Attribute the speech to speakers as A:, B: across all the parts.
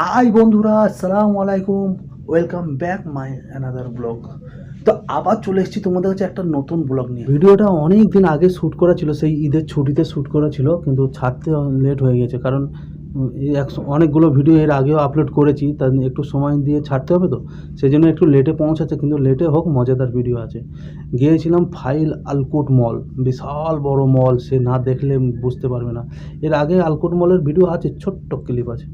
A: High বন্ধুরা, আসসালামু আলাইকুম। Welcome back my another blog তো আবার চলে এসেছি তোমাদের কাছে একটা নতুন ব্লগ নিয়ে। ভিডিওটা অনেক দিন আগে শ্যুট করা ছিল, সেই ঈদের ছুটিতে শ্যুট করা ছিল, কিন্তু ছাড়তে লেট হয়ে গেছে। কারণ একশো অনেকগুলো ভিডিও এর আগেও আপলোড করেছি তার একটু সময় দিয়ে ছাড়তে হবে তো? সেই জন্য একটু লেটে পৌঁছাচ্ছে, কিন্তু লেটে হোক, মজাদার ভিডিও আছে। গিয়েছিলাম ফাইল আলকোট মল বিশাল বড় মল সে না দেখলে বুঝতে পারবে না। এর আগে আলকোট মলের ভিডিও আছে, ছোট্ট ক্লিপ আছে।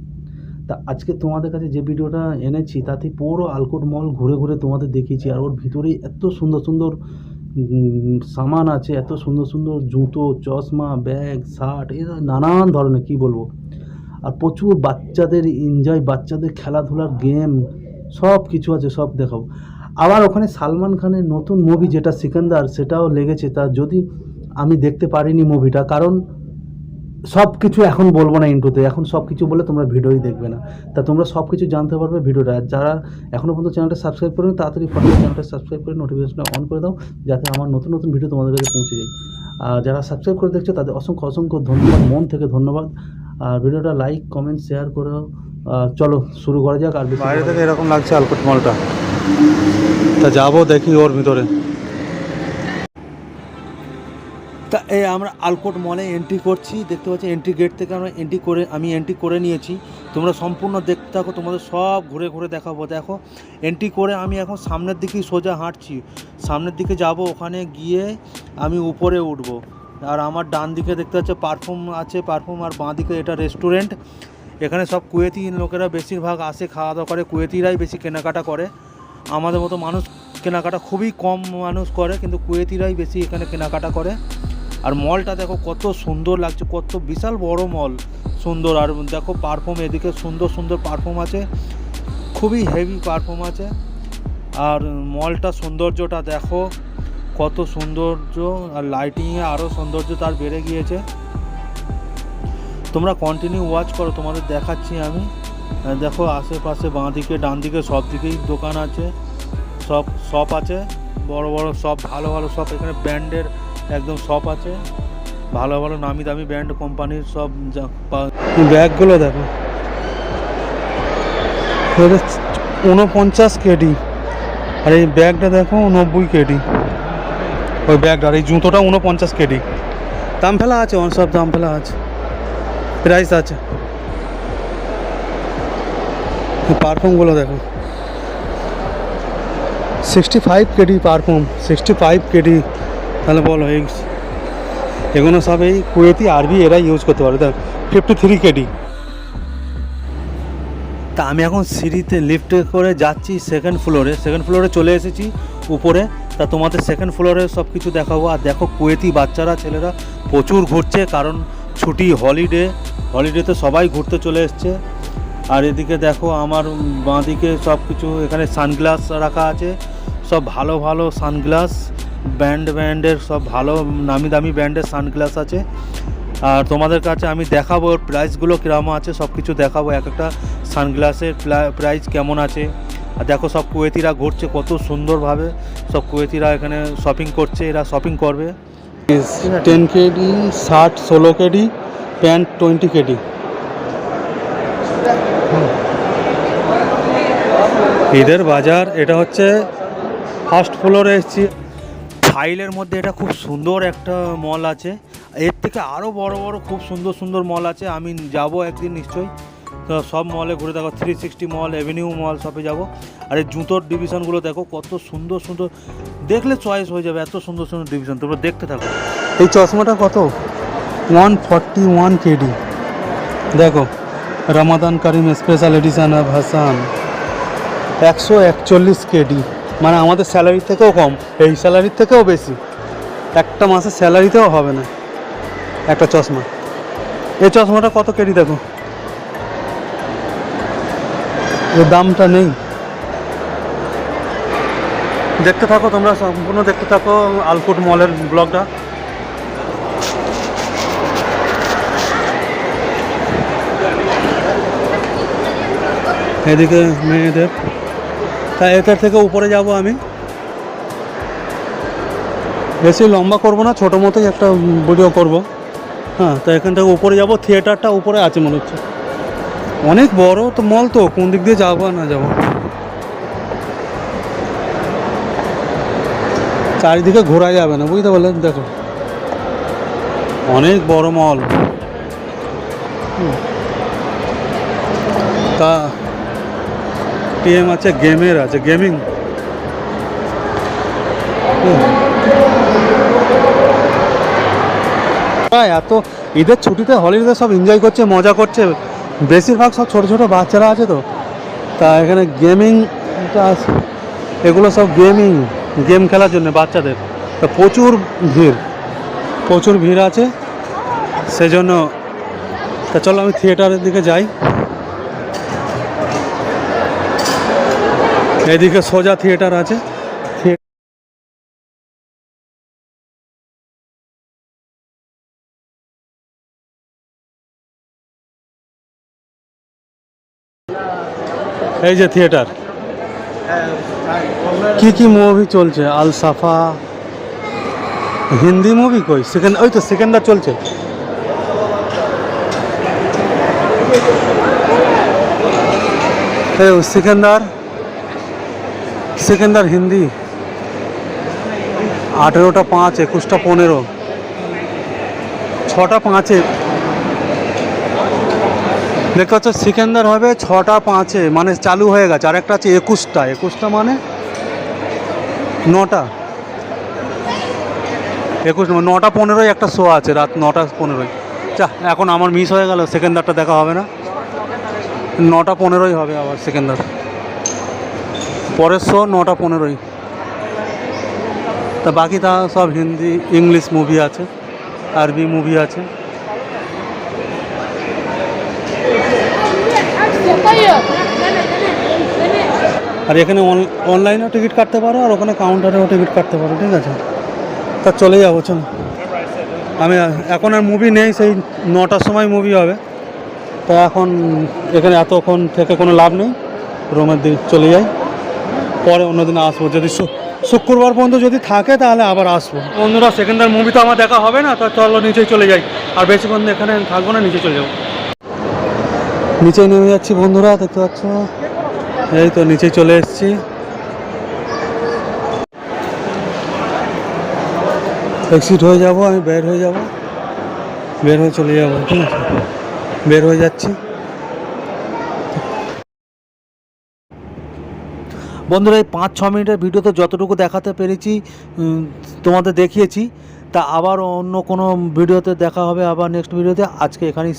A: তা আজকে তোমাদের কাছে যে ভিডিওটা এনেছি, তাতে পুরো আলকোট মল ঘুরে ঘুরে তোমাদের দেখিয়েছি। আর ওর ভিতরেই এত সুন্দর সুন্দর সামান আছে, এত সুন্দর সুন্দর জুতো, চশমা, ব্যাগ, শার্ট, এ নানান ধরনের, কি বলব? আর প্রচুর বাচ্চাদের এনজয় বাচ্চাদের খেলাধুলার গেম সব কিছু আছে, সব দেখাবো। আবার ওখানে সালমান খানের নতুন মুভি যেটা সিকান্দার, সেটাও লেগেছে। তা যদি আমি দেখতে পারিনি মুভিটা কারণ সব কিছু এখন বলব না ইন্টুতে এখন সব কিছু বলে তোমরা ভিডিওই দেখবে না। তা তোমরা সব কিছু জানতে পারবে ভিডিওটা। আর যারা এখনও পর্যন্ত চ্যানেলটা সাবস্ক্রাইব করবে তাড়াতাড়ি ফটোতে চ্যানেলটা সাবস্ক্রাইব করে নোটিফিকেশনটা অন করে দাও যাতে আমার নতুন নতুন ভিডিও তোমাদের কাছে পৌঁছে যায়। আর যারা সাবস্ক্রাইব করে দেখছ তাদের অসংখ্য অসংখ্য ধন্যবাদ মন থেকে ধন্যবাদ। আর ভিডিওটা লাইক কমেন্ট শেয়ার করো আর চলো শুরু করা যাক। আর
B: বাইরে থেকে এরকম লাগছে আলকুট মলটা। তা যাব দেখি ওর ভিতরে।
A: তা এই আমরা আলকোট মলে এন্ট্রি করছি। দেখতে পাচ্ছি এন্ট্রি গেট থেকে আমরা এন্ট্রি করে, আমি এন্ট্রি করে নিয়েছি। তোমরা সম্পূর্ণ দেখতে থাকো, তোমাদের সব ঘুরে ঘুরে দেখাবো। দেখো এন্ট্রি করে আমি এখন সামনের দিকেই সোজা হাঁটছি। সামনের দিকে যাব, ওখানে গিয়ে আমি উপরে উঠব। আর আমার ডান দিকে দেখতে পাচ্ছে পারফিউম আছে পারফিউম আর বাঁ দিকে এটা রেস্টুরেন্ট এখানে সব কুয়েতি লোকেরা বেশিরভাগ আসে খাওয়া দাওয়া করে। কুয়েতিরাই বেশি কেনাকাটা করে। আমাদের মতো মানুষ কেনাকাটা খুবই কম মানুষ করে, কিন্তু কুয়েতিরাই বেশি এখানে কেনাকাটা করে। আর মলটা দেখো কত সুন্দর লাগছে, কত বিশাল বড় মল সুন্দর। আর দেখো পারফর্ম এদিকে সুন্দর সুন্দর পারফর্ম আছে, খুবই হেভি পারফর্ম আছে। আর মলটা সৌন্দর্যটা দেখো, কত সৌন্দর্য, আর লাইটিংয়ে আরও সৌন্দর্য তার বেড়ে গিয়েছে। তোমরা কন্টিনিউ ওয়াচ করো, তোমাদের দেখাচ্ছি আমি। দেখো আশেপাশে বাঁ দিকে ডান দিকে সব দিকেই দোকান আছে, সব শপ আছে, বড় বড় সব ভালো ভালো সব এখানে ব্র্যান্ডের একদম শপ আছে। ভালো ভালো, নামি দামি ব্র্যান্ড কোম্পানির সব
B: ব্যাগগুলো দেখো। উনপঞ্চাশ কেডি আর এই ব্যাগটা দেখো নব্বই কেডি ওই ব্যাগটা, আর এই জুতোটা উনপঞ্চাশ কেডি দাম ফেলা আছে সব দাম ফেলা আছে। প্রাইস আছে। পারফিউমগুলো দেখো। Sixty five KD perfume sixty five KD তাহলে বলো, এই এগুলো সব এই কুয়েতি আরবি এরা ইউজ করতে পারে দেখ ফিফটি থ্রি কেডি
A: তা আমি এখন সিঁড়িতে লিফটে করে যাচ্ছি সেকেন্ড ফ্লোরে সেকেন্ড ফ্লোরে চলে এসেছি উপরে। তা তোমাদের সেকেন্ড ফ্লোরে সব কিছু দেখাবো। আর দেখো, কুয়েতি বাচ্চারা, ছেলেরা প্রচুর ঘুরছে, কারণ ছুটি হলিডে হলিডেতে সবাই ঘুরতে চলে এসছে। আর এদিকে দেখো, আমার বাঁদিকে সব কিছু এখানে সানগ্লাস রাখা আছে। সব ভালো ভালো সানগ্লাস ব্র্যান্ড ব্র্যান্ডের সব ভালো নামি দামি ব্র্যান্ডের সানগ্লাস আছে। আর তোমাদের কাছে আমি দেখাবো ওর প্রাইসগুলো কীরকম আছে সব কিছু দেখাবো এক একটা সানগ্লাসের প্রাইস কেমন আছে। আর দেখো সব কুয়েতিরা ঘুরছে কত সুন্দরভাবে সব কুয়েতিরা এখানে শপিং করছে এরা শপিং করবে।
B: টেন কেডি শার্ট ষোলো কেডি প্যান্ট টোয়েন্টি কেডি ঈদের বাজার এটা হচ্ছে ফার্স্ট ফ্লোরে এসেছি।
A: ফাইলের মধ্যে এটা খুব সুন্দর একটা মল আছে। এর থেকে আরও বড় বড় খুব সুন্দর সুন্দর মল আছে। আমি যাব একদিন নিশ্চয়ই। তো সব মলে ঘুরে দেখো three sixty mall avenue mall, সবে যাব। আর এই জুতোর ডিভিশনগুলো দেখো, কত সুন্দর সুন্দর। দেখলে চয়েস হয়ে যাবে, এত সুন্দর সুন্দর ডিভিশন তোমরা দেখতে থাকো।
B: এই চশমাটা কত? ওয়ান ফর্টি ওয়ান কেডি দেখো রামাদান করিম স্পেশাল এডিশন হাসান একশো একচল্লিশ কেডি মানে আমাদের স্যালারি থেকেও কম, এই স্যালারির থেকেও বেশি। একটা মাসের স্যালারিতেও হবে না, একটা চশমা। এই চশমাটা কত কেডি দেখো? এর দামটা নেই। দেখতে থাকো তোমরা, সম্পূর্ণ দেখতে থাকো আলকুট মলের ব্লগটা। এদিকে মেয়েদের তা এটার থেকে উপরে যাব আমি। বেশি লম্বা করব না, ছোটো মতোই একটা ভিডিও করব। হ্যাঁ তা এখান থেকে উপরে যাব, থিয়েটারটা উপরে আছে মনে হচ্ছে। অনেক বড় তো মল তো, কোন দিক দিয়ে যাব না যাব। চারিদিকে ঘোরা যাবে না, বুঝতে পারলেন? দেখো। অনেক বড় মল। তা টিএম আছে গেমের আছে গেমিং এত ঈদের ছুটিতে হলিডেতে সব এনজয় করছে, মজা করছে। বেশিরভাগ সব ছোট ছোট বাচ্চারা আছে তো। তা এখানে গেমিং আছে। এগুলো সব গেমিং গেম খেলার জন্য বাচ্চাদের। তা প্রচুর ভিড় প্রচুর ভিড় আছে। সেজন্য তা চলো আমি থিয়েটারের দিকে যাই। এদিকে সোজা থিয়েটার আছে। এই যে থিয়েটার। কি কি মুভি চলছে? আল সাফা। হিন্দি মুভি কই? সেকেন্ড ওই তো সেকেন্ডার চলছে। এই সিকান্দার সিকান্দার হিন্দি। আঠেরোটা পাঁচ, একুশটা পনেরো। ছটা পাঁচে। দেখতে পাচ্ছ, সিকান্দার হবে ছটা পাঁচে মানে চালু হয়ে গেছে। আর একটা আছে একুশটা। একুশটা মানে নটা। একুশ নটা পনেরোই একটা শো আছে, রাত নটা পনেরোই চা এখন আমার মিস হয়ে গেল সেকেন্ডারটা দেখা হবে না। নটা পনেরোই হবে আবার সেকেন্ডার পরের শো নটা পনেরোই। তা বাকি তা সব হিন্দি, ইংলিশ মুভি আছে, আরবি মুভি আছে। আর এখানে অনলাইনেও টিকিট কাটতে পারো আর ওখানে কাউন্টারেও টিকিট কাটতে পারো, ঠিক আছে? তা চলে যাব, চলো। আমি এখন আর মুভি নেই, সেই নটার সময় মুভি হবে। তা এখন এখানে এতক্ষণ থেকে কোনো লাভ নেই। রুমের দিকে চলে যাই। পরে অন্যদিন আসব। যদি শুক্রবার পর্যন্ত যদি থাকে তাহলে আবার আসব। বন্ধুরা সেকেন্ডার মুভি তো আমার দেখা হবে না তা চলো নিচেই চলে যাই। আর বেশিক্ষণ এখানে থাকব না নিচে চলে যাব। নিচে নেমে যাচ্ছি বন্ধুরা দেখতে পাচ্ছ? এই তো নিচে চলে এসছি। এক্সিট হয়ে যাব আমি বের হয়ে যাব। বের হয়ে চলে যাব ঠিক আছে? বের হয়ে যাচ্ছি।
A: বন্ধুরা, এই পাঁচ ছ মিনিটের ভিডিওতে যতটুকু দেখাতে পেরেছি তোমাদের দেখিয়েছি। তা আবার অন্য কোনো ভিডিওতে দেখা হবে, আবার নেক্সট ভিডিওতে। আজকে এখানেই